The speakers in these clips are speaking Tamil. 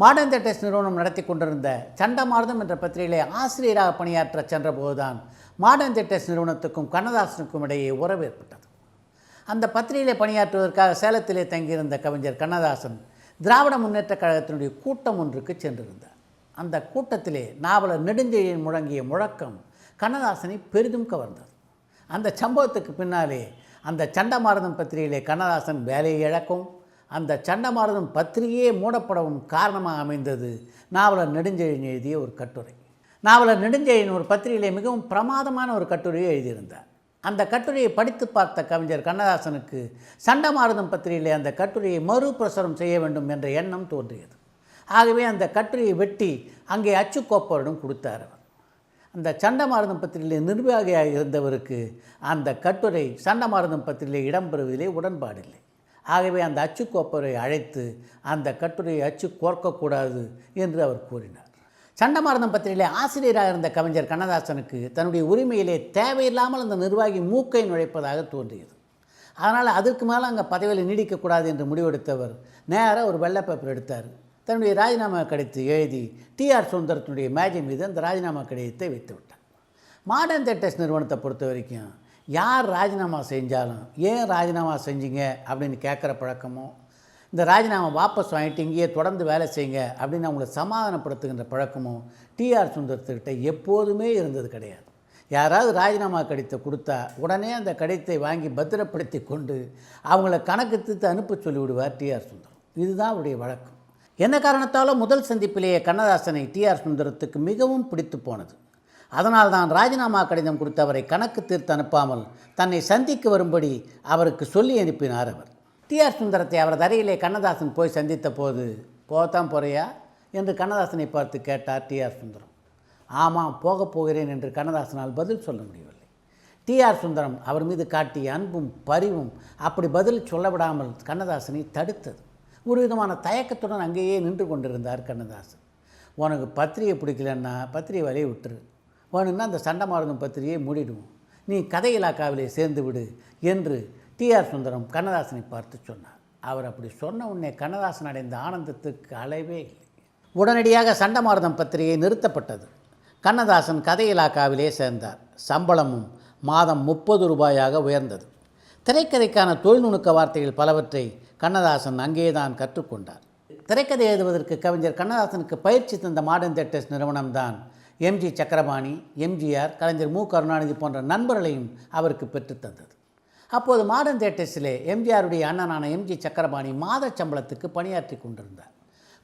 மாடர்ன் தேட்டர்ஸ் நிறுவனம் நடத்தி கொண்டிருந்த சண்டமாரதம் என்ற பத்திரிகையிலே ஆசிரியராக பணியாற்ற சென்றபோதுதான் மாடர்ன் தேட்டர்ஸ் நிறுவனத்துக்கும் கண்ணதாசனுக்கும் இடையே உறவு ஏற்பட்டது. அந்த பத்திரிகையிலே பணியாற்றுவதற்காக சேலத்திலே தங்கியிருந்த கவிஞர் கண்ணதாசன் திராவிட முன்னேற்ற கழகத்தினுடைய கூட்டம் ஒன்றுக்கு சென்றிருந்தார். அந்த கூட்டத்திலே நாவலர் நெடுஞ்செழியன் முழங்கிய முழக்கம் கண்ணதாசனை பெரிதும் கவர்ந்தது. அந்த சம்பவத்துக்கு பின்னாலே அந்த சண்டமாரதம் பத்திரிகையிலே கண்ணதாசன் வேலையை இழக்கும் அந்த சண்டமாரதம் பத்திரிகையே மூடப்படவும் காரணமாக அமைந்தது. நாவலர் நெடுஞ்செழியன் எழுதிய ஒரு கட்டுரை. நாவலர் நெடுஞ்செழியன் ஒரு பத்திரிகையிலே மிகவும் பிரமாதமான ஒரு கட்டுரையை எழுதியிருந்தார். அந்த கட்டுரையை படித்து பார்த்த கவிஞர் கண்ணதாசனுக்கு சண்டமாரதம் பத்திரிகையிலே அந்த கட்டுரையை மறுபிரசுரம் செய்ய வேண்டும் என்ற எண்ணம் தோன்றியது. ஆகவே அந்த கட்டுரையை வெட்டி அங்கே அச்சுக்கோப்பரிடம் கொடுத்தார் அந்த சண்டமாரதம் பத்திரிகையில் நிர்வாகியாக இருந்தவருக்கு அந்த கட்டுரை சண்டமாரதம் பத்திரிகையில் இடம்பெறுவதிலே உடன்பாடில்லை. ஆகவே அந்த அச்சுக்கோப்பரை அழைத்து அந்த கட்டுரையை அச்சு கோர்க்கக்கூடாது என்று அவர் கூறினார். சண்டமாரதம் பத்திரிகையிலே ஆசிரியராக இருந்த கவிஞர் கண்ணதாசனுக்கு தன்னுடைய உரிமையிலே தேவையில்லாமல் அந்த நிர்வாகி மூக்கை நுழைப்பதாக தோன்றியது. அதனால் அதற்கு மேலே அங்கே பதவியில் நீடிக்கக்கூடாது என்று முடிவெடுத்தவர் நேராக ஒரு வெள்ளை பேப்பர் எடுத்தார். தன்னுடைய ராஜினாமா கடிதத்தை எழுதி டிஆர் சுந்தரத்தினுடைய மேஜை மீது அந்த ராஜினாமா கடிதத்தை வைத்து விட்டார். மாடர்ன் தேட்டர்ஸ் நிறுவனத்தை பொறுத்த வரைக்கும் யார் ராஜினாமா செஞ்சாலும் ஏன் ராஜினாமா செஞ்சீங்க அப்படின்னு கேட்குற பழக்கமோ இந்த ராஜினாமா வாபஸ் வாங்கிட்டு இங்கேயே தொடர்ந்து வேலை செய்யுங்க அப்படின்னு அவங்கள சமாதானப்படுத்துகின்ற பழக்கமும் டிஆர் சுந்தரத்துக்கிட்ட எப்போதுமே இருந்தது கிடையாது. யாராவது ராஜினாமா கடிதத்தை கொடுத்தா உடனே அந்த கடிதத்தை வாங்கி பத்திரப்படுத்தி கொண்டு அவங்கள கணக்கு தீர்த்து அனுப்ப சொல்லிவிடுவார் டிஆர் சுந்தரம் இதுதான் அவருடைய வழக்கம். என்ன காரணத்தாலும் முதல் சந்திப்பிலேயே கண்ணதாசனை டிஆர் சுந்தரத்துக்கு மிகவும் பிடித்து போனது. அதனால் தான் ராஜினாமா கடிதம் கொடுத்து அவரை கணக்கு தீர்த்து அனுப்பாமல் தன்னை சந்திக்க வரும்படி அவருக்கு சொல்லி அனுப்பினார் அவர். டிஆர் சுந்தரத்தை அவரது தரையிலே கண்ணதாசன் போய் சந்தித்த போது போகத்தான் போறியா? என்று கண்ணதாசனை பார்த்து கேட்டார் டிஆர் சுந்தரம். ஆமாம் போகப் போகிறேன் என்று கண்ணதாசனால் பதில் சொல்ல முடியவில்லை. டிஆர் சுந்தரம் அவர் மீது காட்டிய அன்பும் பரிவும் அப்படி பதில் சொல்ல விடாமல் கண்ணதாசனை தடுத்தது. ஒரு விதமான தயக்கத்துடன் அங்கேயே நின்று கொண்டிருந்தார் கண்ணதாசன். உனக்கு பத்திரிகை பிடிக்கலன்னா பத்திரிகை வலையை விட்டுரு. வேணும்னா அந்த சண்டமாரதம் பத்திரிகையை மூடிடுவோம். நீ கதை இலாக்காவிலே சேர்ந்து விடு என்று டிஆர் சுந்தரம் கண்ணதாசனை பார்த்து சொன்னார். அவர் அப்படி சொன்ன உடனே கண்ணதாசன் அடைந்த ஆனந்தத்துக்கு அளவே இல்லை. உடனடியாக சண்டமாரதம் பத்திரிகை நிறுத்தப்பட்டது. கண்ணதாசன் கதை இலாக்காவிலே சேர்ந்தார். சம்பளமும் மாதம் முப்பது ரூபாயாக உயர்ந்தது. திரைக்கதைக்கான தொழில்நுணுக்க வார்த்தைகள் பலவற்றை கண்ணதாசன் அங்கேதான் கற்றுக்கொண்டார். திரைக்கதை எழுதுவதற்கு கவிஞர் கண்ணதாசனுக்கு பயிற்சி தந்த மாடர்ன் தேட்டர்ஸ் நிறுவனம்தான் எம்ஜி சக்கரபாணி எம்ஜிஆர் கலைஞர் மு. கருணாநிதி போன்ற நண்பர்களையும் அவருக்கு பெற்றுத்தந்தது அப்போது மாடர்ன் தேட்டர்ஸிலே எம்ஜிஆருடைய அண்ணனான எம்ஜி சக்கரபாணி மாத சம்பளத்துக்கு பணியாற்றி கொண்டிருந்தார்.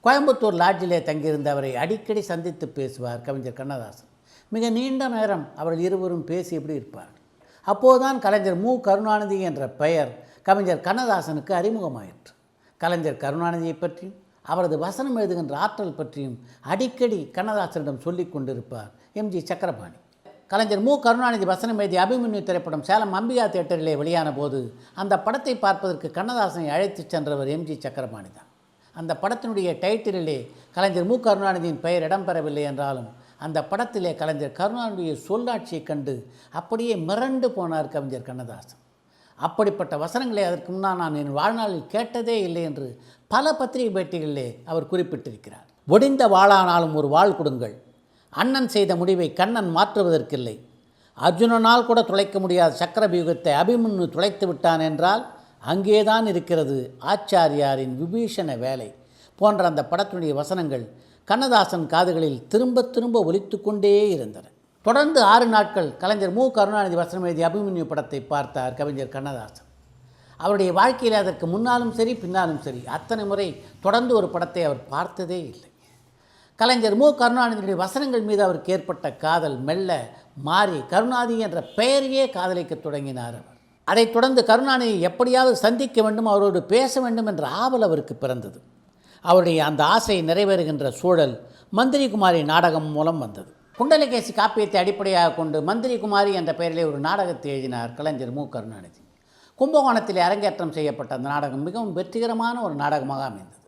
கோயம்புத்தூர் லாட்ஜிலே தங்கியிருந்த அவரை அடிக்கடி சந்தித்து பேசுவார் கவிஞர் கண்ணதாசன். மிக நீண்ட நேரம் அவர்கள் இருவரும் பேசி எப்படி இருப்பார்கள்? அப்போதுதான் கலைஞர் மு. கருணாநிதி என்ற பெயர் கவிஞர் கண்ணதாசனுக்கு அறிமுகமாயிற்று. கலைஞர் கருணாநிதியை பற்றியும் அவரது வசனம் எழுதுகின்ற ஆற்றல் பற்றியும் அடிக்கடி கண்ணதாசனிடம் சொல்லி கொண்டிருப்பார் எம்ஜி சக்கரபாணி. கலைஞர் மு. கருணாநிதி வசனம் எழுதிய அபிமன்யு திரைப்படம் சேலம் அம்பிகா தியேட்டரிலே வெளியான போது அந்த படத்தை பார்ப்பதற்கு கண்ணதாசனை அழைத்துச் சென்றவர் எம்ஜி சக்கரபாணி தான். அந்த படத்தினுடைய டைட்டிலிலே கலைஞர் மு. கருணாநிதியின் பெயர் இடம்பெறவில்லை என்றாலும் அந்த படத்திலே கலைஞர் கருணாநிதியை சொல்லாட்சியைக் கண்டு அப்படியே மிரண்டு போனார் கவிஞர் கண்ணதாசன். அப்படிப்பட்ட வசனங்களை அதற்கு முன்னால் நான் என் வாழ்நாளில் கேட்டதே இல்லை என்று பல பத்திரிகை பேட்டிகளிலே அவர் குறிப்பிட்டிருக்கிறார். ஒடிந்த வாளானாலும் ஒரு வாழ் கொடுங்கள். அண்ணன் செய்த முடிவை கண்ணன் மாற்றுவதற்கில்லை. அர்ஜுனனால் கூட துளைக்க முடியாத சக்கர வியூகத்தை அபிமன்யு துளைத்து விட்டான் என்றால் அங்கேதான் இருக்கிறது ஆச்சாரியாரின் விபீஷண வேலை போன்ற அந்த படத்தினுடைய வசனங்கள் கண்ணதாசன் காதுகளில் திரும்ப திரும்ப ஒலித்து கொண்டே இருந்தன. தொடர்ந்து ஆறு நாட்கள் கலைஞர் மு. கருணாநிதி வசனம் எழுதிய அபிமன்யு படத்தை பார்த்தார் கவிஞர் கண்ணதாசன். அவருடைய வாழ்க்கையில் அதற்கு முன்னாலும் சரி பின்னாலும் சரி அத்தனை முறை தொடர்ந்து ஒரு படத்தை அவர் பார்த்ததே இல்லை. கலைஞர் மு. கருணாநிதியுடைய வசனங்கள் மீது அவருக்கு ஏற்பட்ட காதல் மெல்ல மாறி கருணாநிதி என்ற பெயரையே காதலிக்க தொடங்கினார் அவர். அதைத் தொடர்ந்து கருணாநிதியை எப்படியாவது சந்திக்க வேண்டும் அவரோடு பேச வேண்டும் என்ற ஆவல் அவருக்கு பிறந்தது. அவருடைய அந்த ஆசை நிறைவேறுகின்ற சூழல் மந்திரி குமாரி நாடகம் மூலம் வந்தது. குண்டலகேசி காப்பியத்தை அடிப்படையாக கொண்டு மந்திரி குமாரி என்ற பெயரிலே ஒரு நாடகத்தை எழுதினார் கலைஞர் மு. கருணாநிதி. கும்பகோணத்தில் அரங்கேற்றம் செய்யப்பட்ட அந்த நாடகம் மிகவும் வெற்றிகரமான ஒரு நாடகமாக அமைந்தது.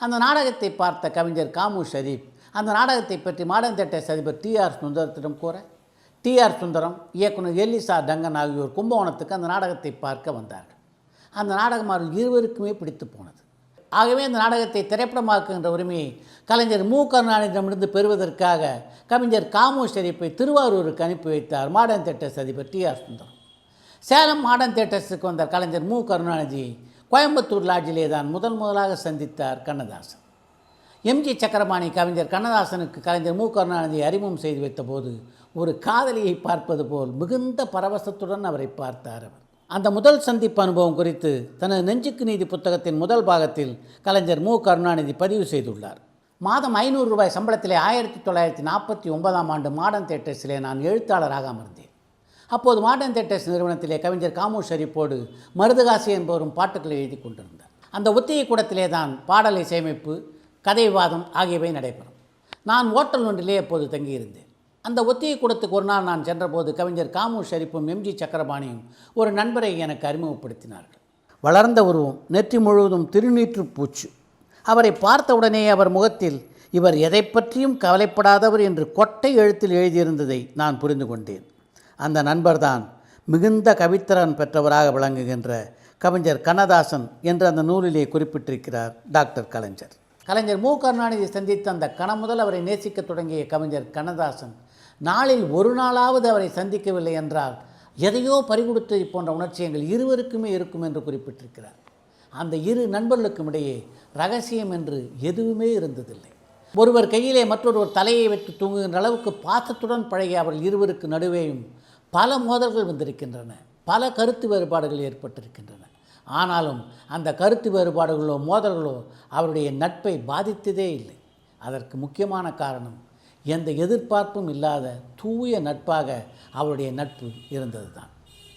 அந்த நாடகத்தை பார்த்த கவிஞர் காமு ஷரீப் அந்த நாடகத்தை பற்றி மாடர்ன் தேட்டர்ஸ் அதிபர் டிஆர் சுந்தரத்திடம் கூற டிஆர் சுந்தரம் இயக்குனர் எல்லிசா டங்கன் ஆகியோர் கும்பகோணத்துக்கு அந்த நாடகத்தை பார்க்க வந்தார்கள். அந்த நாடகம் அவர்கள் இருவருக்குமே பிடித்து போனது. ஆகவே இந்த நாடகத்தை திரைப்படமாக்குகின்ற உரிமையை கலைஞர் மு கருணாநிதியிடமிருந்து பெறுவதற்காக கவிஞர் காமு ஷெரீப்பை திருவாரூருக்கு அனுப்பி வைத்தார் மாடர்ன் தேட்டர்ஸ் அதிபர் D R Sundaram. Salem modern தேட்டர்ஸுக்கு வந்த கலைஞர் மு கருணாநிதி. கோயம்புத்தூர் லாட்ஜிலே தான் முதல் முதலாக சந்தித்தார் கண்ணதாசன். எம்ஜி சக்கரபாணி கவிஞர் கண்ணதாசனுக்கு கலைஞர் மு கருணாநிதி அறிமுகம் செய்து வைத்தபோது ஒரு காதலியை பார்ப்பது போல் மிகுந்த பரவசத்துடன் அவரை பார்த்தார் அவர். அந்த முதல் சந்திப்பு அனுபவம் குறித்து தனது நெஞ்சுக்கு நீதி புத்தகத்தின் முதல் பாகத்தில் கலைஞர் மு. கருணாநிதி பதிவு செய்துள்ளார். மாதம் ஐநூறு ரூபாய் சம்பளத்திலே ஆயிரத்தி தொள்ளாயிரத்தி நாற்பத்தி ஒன்பதாம் ஆண்டு மாடர்ன் தேட்டர்ஸிலே நான் எழுத்தாளராக அமர்ந்தேன். அப்போது மாடர்ன் தேட்டர்ஸ் நிறுவனத்திலே கவிஞர் காமு ஷெரீப்போடு மருதுகாசி என்பவரும் பாட்டுக்களை எழுதி கொண்டிருந்தார். அந்த ஒத்திகை கூடத்திலே தான் பாடலை சேமிப்பு கதை வாதம் ஆகியவை நடைபெறும். நான் ஓட்டல் ஒன்றிலே அப்போது தங்கியிருந்தேன். அந்த ஒத்திகை கூடத்துக்கு ஒரு நாள் நான் சென்றபோது கவிஞர் காமு ஷெரீப்பும் எம்ஜி சக்கரபாணியும் ஒரு நண்பரை எனக்கு அறிமுகப்படுத்தினார்கள். வளர்ந்த உருவம் நெற்றி முழுவதும் திருநீற்று பூச்சு. அவரை பார்த்தவுடனே அவர் முகத்தில் இவர் எதை பற்றியும் கவலைப்படாதவர் என்று கொட்டை எழுத்தில் எழுதியிருந்ததை நான் புரிந்து கொண்டேன். அந்த நண்பர்தான் மிகுந்த கவித்திறன் பெற்றவராக விளங்குகின்ற கவிஞர் கண்ணதாசன் என்று அந்த நூலிலே குறிப்பிட்டிருக்கிறார் டாக்டர் கலைஞர். கலைஞர் மு. கருணாநிதி சந்தித்த அந்த கணம் முதல் அவரை நேசிக்கத் தொடங்கிய கவிஞர் கண்ணதாசன் நாளில் ஒரு நாளாவது அவரை சந்திக்கவில்லை என்றால் எதையோ பறிகொடுத்தது போன்ற உணர்ச்சி எங்கள் இருவருக்குமே இருக்கும் என்று குறிப்பிட்டிருக்கிறார். அந்த இரு நண்பர்களுக்கும் இடையே ரகசியம் என்று எதுவுமே இருந்ததில்லை. ஒருவர் கையிலே மற்றொருவர் தலையை வைத்து தூங்குகின்ற அளவுக்கு பாசத்துடன் பழகிய அவர்கள் இருவருக்கு நடுவேயும் பல மோதல்கள் வந்திருக்கின்றன. பல கருத்து வேறுபாடுகள் ஏற்பட்டிருக்கின்றன. ஆனாலும் அந்த கருத்து வேறுபாடுகளோ மோதல்களோ அவருடைய நட்பை பாதித்ததே இல்லை. அதற்கு முக்கியமான காரணம் எந்த எதிர்பார்ப்பும் இல்லாத தூய நட்பாக அவருடைய நட்பு இருந்தது தான்